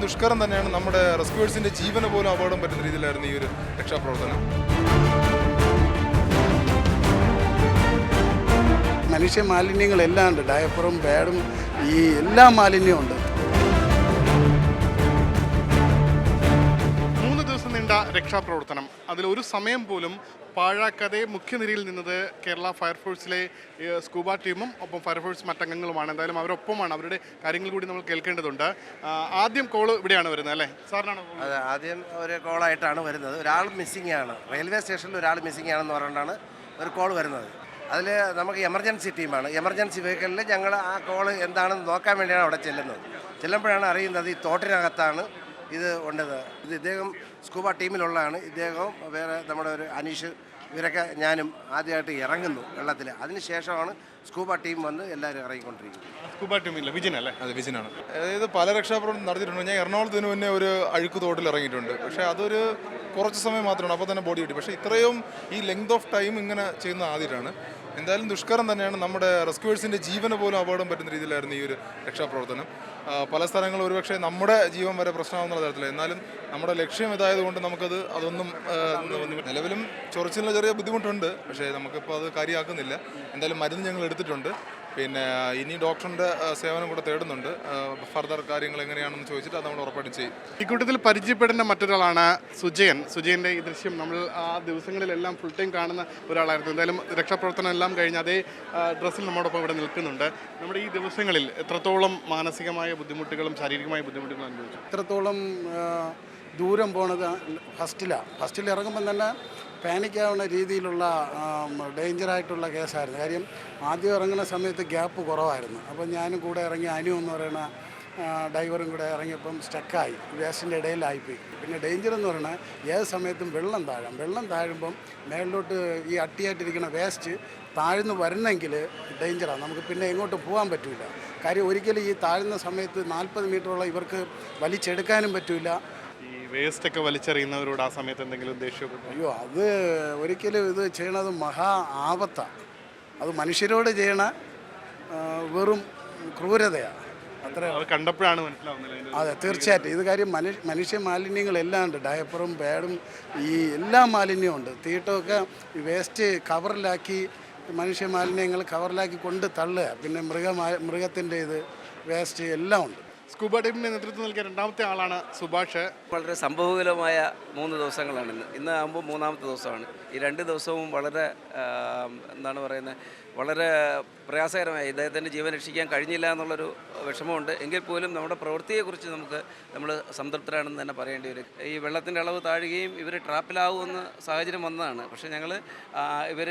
ദുഷ്കരം തന്നെയാണ്. നമ്മുടെ റെസ്ക്യൂഴ്സിന്റെ ജീവന് പോലും അപകടം പറ്റുന്ന രീതിയിലായിരുന്നു ഈ ഒരു രക്ഷാപ്രവർത്തനം. മനുഷ്യ മാലിന്യങ്ങളെല്ലാം ഉണ്ട്. ഡയപ്പറും പാഡും ഈ എല്ലാ മാലിന്യവും ഉണ്ട്. രക്ഷാപ്രവർത്തനം. അതിലൊരു സമയം പോലും പാഴാക്കാതെ മുഖ്യനിരയിൽ നിന്നത് കേരള ഫയർഫോഴ്സിലെ സ്കൂബ ടീമും ഒപ്പം ഫയർഫോഴ്സ് മറ്റംഗങ്ങളുമാണ്. എന്തായാലും അവരൊപ്പമാണ്. അവരുടെ കാര്യങ്ങൾ കൂടി നമ്മൾ കേൾക്കേണ്ടതുണ്ട്. ആദ്യം കോൾ ഇവിടെയാണ് വരുന്നത് അല്ലേ? സാറിനാണ് അതെ ആദ്യം ഒരു കോളായിട്ടാണ് വരുന്നത്. ഒരാൾ മിസ്സിംഗ് ആണ്. റെയിൽവേ സ്റ്റേഷനിൽ ഒരാൾ മിസ്സിംഗ് ആണെന്ന് പറഞ്ഞുകൊണ്ടാണ് ഒരു കോൾ വരുന്നത്. അതിൽ നമുക്ക് എമർജൻസി ടീമാണ് എമർജൻസി വെഹിക്കിളിൽ ഞങ്ങൾ ആ കോൾ എന്താണെന്ന് നോക്കാൻ വേണ്ടിയാണ് അവിടെ ചെല്ലുന്നത്. ചെല്ലുമ്പോഴാണ് അറിയുന്നത് ഈ തോട്ടിനകത്താണ് ഇത് ഉണ്ടത്. ഇത് ഇദ്ദേഹം സ്കൂബ ടീമിലുള്ളതാണ്. ഇദ്ദേഹവും വേറെ നമ്മുടെ ഒരു അനീഷ് ഇവരൊക്കെ ഞാനും ആദ്യമായിട്ട് ഇറങ്ങുന്നു വെള്ളത്തിൽ അതിനുശേഷമാണ് സ്കൂബ ടീം വന്ന് എല്ലാവരും ഇറങ്ങിക്കൊണ്ടിരിക്കുന്നത്. സ്കൂബ ടീമില്ല. വിജിൻ അല്ലേ? അത് വിജയനാണ് അതായത് പല രക്ഷാപ്രവർത്തനം നടത്തിയിട്ടുണ്ട്. ഞാൻ എറണാകുളത്തിന് മുന്നേ ഒരു അഴുക്ക് തോട്ടിൽ ഇറങ്ങിയിട്ടുണ്ട്. പക്ഷേ അതൊരു കുറച്ച് സമയം മാത്രമാണ്. അപ്പോൾ തന്നെ ബോഡി കിട്ടി പക്ഷേ ഇത്രയും ഈ ലെങ്ത് ഓഫ് ടൈം ഇങ്ങനെ ചെയ്യുന്ന ആദ്യമായിട്ടാണ്. എന്തായാലും ദുഷ്കരം തന്നെയാണ് നമ്മുടെ റെസ്ക്യൂവേഴ്സിന്റെ ജീവന് പോലും അപകടം പറ്റുന്ന രീതിയിലായിരുന്നു ഈ ഒരു രക്ഷാപ്രവർത്തനം. പല സ്ഥലങ്ങളും ഒരുപക്ഷെ നമ്മുടെ ജീവൻ വരെ പ്രശ്നമാകുന്ന തരത്തിലായി. എന്നാലും നമ്മുടെ ലക്ഷ്യം ഇതായതുകൊണ്ട് നമുക്കത് അതൊന്നും നിലവിലും ചൊറിച്ചിലിന് ചെറിയ ബുദ്ധിമുട്ടുണ്ട് പക്ഷേ നമുക്കിപ്പോൾ അത് കാര്യമാക്കുന്നില്ല. എന്തായാലും മരുന്ന് ഞങ്ങൾ എടുത്തിട്ടുണ്ട്. പിന്നെ ഇനി ഡോക്ടറിന്റെ സേവനം കൂടെ തേടുന്നുണ്ട്. ഫർദർ കാര്യങ്ങൾ എങ്ങനെയാണെന്ന് ചോദിച്ചിട്ട് അത് നമ്മൾ ഉറപ്പായിട്ടും ചെയ്യും. ഈ കൂട്ടത്തിൽ പരിചയപ്പെടേണ്ട മറ്റൊരാളാണ് സുജയൻ. സുജയന്റെ ഈ ദൃശ്യം നമ്മൾ ആ ദിവസങ്ങളിലെല്ലാം ഫുൾ ടൈം കാണുന്ന ഒരാളായിരുന്നു. എന്തായാലും രക്ഷാപ്രവർത്തനം എല്ലാം കഴിഞ്ഞ് അതേ ഡ്രസ്സിൽ നമ്മോടൊപ്പം ഇവിടെ നിൽക്കുന്നുണ്ട്. നമ്മുടെ ഈ ദിവസങ്ങളിൽ എത്രത്തോളം മാനസികമായ ബുദ്ധിമുട്ടുകളും ശാരീരികമായ ബുദ്ധിമുട്ടുകളും അനുഭവിച്ചു? ഇത്രത്തോളം ആ, ദൂരം പോണത് ഫസ്റ്റിലാണ് ഫസ്റ്റിൽ ഇറങ്ങുമ്പം തന്നെ പാനിക്കാവുന്ന രീതിയിലുള്ള ഡേഞ്ചറായിട്ടുള്ള കേസായിരുന്നു. കാര്യം ആദ്യം ഇറങ്ങുന്ന സമയത്ത് ഗ്യാപ്പ് കുറവായിരുന്നു. അപ്പം ഞാനും കൂടെ ഇറങ്ങി അനു എന്ന് പറയുന്ന ഡ്രൈവറും കൂടെ ഇറങ്ങിയപ്പം സ്റ്റക്കായി. വേസ്റ്റിന്റെ ഇടയിലായിപ്പോയി. പിന്നെ ഡേഞ്ചർ എന്ന് പറഞ്ഞാൽ ഏത് സമയത്തും വെള്ളം താഴാം. വെള്ളം താഴുമ്പം മേളിലോട്ട് ഈ അട്ടിയായിട്ടിരിക്കുന്ന വേസ്റ്റ് താഴ്ന്നു വരുന്നെങ്കിൽ ഡേഞ്ചറാണ് നമുക്ക് പിന്നെ എങ്ങോട്ട് പോകാൻ പറ്റില്ല കാര്യം ഒരിക്കലും ഈ താഴ്ന്ന സമയത്ത് നാൽപ്പത് മീറ്ററോളം ഇവർക്ക് വലിച്ചെടുക്കാനും പറ്റില്ല വേസ്റ്റ് ഒക്കെ വലിച്ചെറിയുന്നവരോട് ആ സമയത്ത് എന്തെങ്കിലും ദേഷ്യം അയ്യോ അത് ഒരിക്കലും ഇത് ചെയ്യണത് മഹാ ആപത്താണ് അത് മനുഷ്യരോട് ചെയ്യണ വെറും ക്രൂരതയാണ് അത്ര കണ്ടപ്പോഴാണ് മനസ്സിലാവുന്നത് അതെ തീർച്ചയായിട്ടും. ഇത് കാര്യം മനുഷ്യ മനുഷ്യ മാലിന്യങ്ങളെല്ലാം ഉണ്ട്. ഡയപ്പറും പാഡും ഈ എല്ലാ മാലിന്യവും ഉണ്ട്. തീട്ടമൊക്കെ വേസ്റ്റ് കവറിലാക്കി മനുഷ്യ മാലിന്യങ്ങൾ കവറിലാക്കി കൊണ്ട് തള്ളുക. പിന്നെ മൃഗ മൃഗത്തിന്റെ ഇത് വേസ്റ്റ് എല്ലാം ഉണ്ട്. സ്കൂബ ടീമിന് നേതൃത്വം നൽകിയ രണ്ടാമത്തെ ആളാണ് സുഭാഷ്. വളരെ സംഭവകുലമായ മൂന്ന് ദിവസങ്ങളാണ് ഇന്ന്. ഇന്ന് ആകുമ്പോൾ മൂന്നാമത്തെ ദിവസമാണ്. ഈ രണ്ട് ദിവസവും വളരെ എന്താണ് പറയുന്നത് വളരെ പ്രയാസകരമായി ഇദ്ദേഹത്തിന്റെ ജീവൻ രക്ഷിക്കാൻ കഴിഞ്ഞില്ല എന്നുള്ളൊരു വിഷമമുണ്ട്. എങ്കിൽ പോലും നമ്മുടെ പ്രവൃത്തിയെക്കുറിച്ച് നമുക്ക് നമ്മൾ സംതൃപ്തരാണെന്ന് തന്നെ പറയേണ്ടി വരും. ഈ വെള്ളത്തിന്റെ അളവ് താഴുകയും ഇവർ ട്രാപ്പിലാവുമെന്ന് സാഹചര്യം വന്നതാണ്. പക്ഷേ ഞങ്ങൾ ഇവർ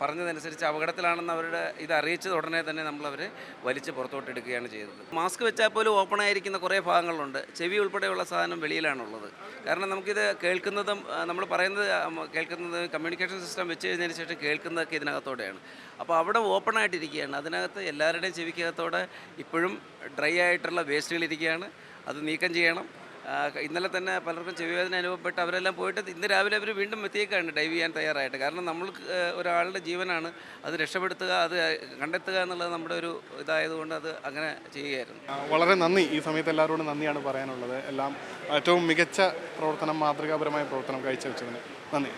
പറഞ്ഞതനുസരിച്ച് അപകടത്തിലാണെന്ന് അവരുടെ ഇത് അറിയിച്ചത് ഉടനെ തന്നെ നമ്മളവരെ വലിച്ച് പുറത്തോട്ടെടുക്കുകയാണ് ചെയ്തത്. മാസ്ക് വെച്ചാൽ പോലും ഓപ്പൺ ആയിരിക്കുന്ന കുറേ ഭാഗങ്ങളുണ്ട്. ചെവി ഉൾപ്പെടെയുള്ള സാധനം വെളിയിലാണുള്ളത്. കാരണം നമുക്കിത് കേൾക്കുന്നതും നമ്മൾ പറയുന്നത് കേൾക്കുന്നത് കമ്മ്യൂണിക്കേഷൻ സിസ്റ്റം വെച്ച് കഴിഞ്ഞതിന് ശേഷം കേൾക്കുന്നതൊക്കെ ഇതിനകത്തോടെയാണ്. അപ്പോൾ അവിടെ ഓപ്പൺ ആയിട്ടിരിക്കുകയാണ്. അതിനകത്ത് എല്ലാവരുടെയും ചെവിക്കകത്തോടെ ഇപ്പോഴും ഡ്രൈ ആയിട്ടുള്ള വേസ്റ്റുകൾ ഇരിക്കുകയാണ്. അത് നീക്കം ചെയ്യണം. ഇന്നലെ തന്നെ പലർക്കും ചെവിവേദന അനുഭവപ്പെട്ട് അവരെല്ലാം പോയിട്ട് ഇന്ന് രാവിലെ അവർ വീണ്ടും എത്തിയേക്കാണ് ഡൈവ് ചെയ്യാൻ തയ്യാറായിട്ട്. കാരണം നമ്മൾ ഒരാളുടെ ജീവനാണ് അത് രക്ഷപ്പെടുത്തുക അത് കണ്ടെത്തുക എന്നുള്ളത് നമ്മുടെ ഒരു ഇതായതുകൊണ്ട് അത് അങ്ങനെ ചെയ്യുകയായിരുന്നു. വളരെ നന്ദി. ഈ സമയത്ത് എല്ലാവരോടും നന്ദിയാണ് പറയാനുള്ളത്. എല്ലാം ഏറ്റവും മികച്ച പ്രവർത്തനം മാതൃകാപരമായ പ്രവർത്തനം കാഴ്ചവെച്ചതിന്. നന്ദി.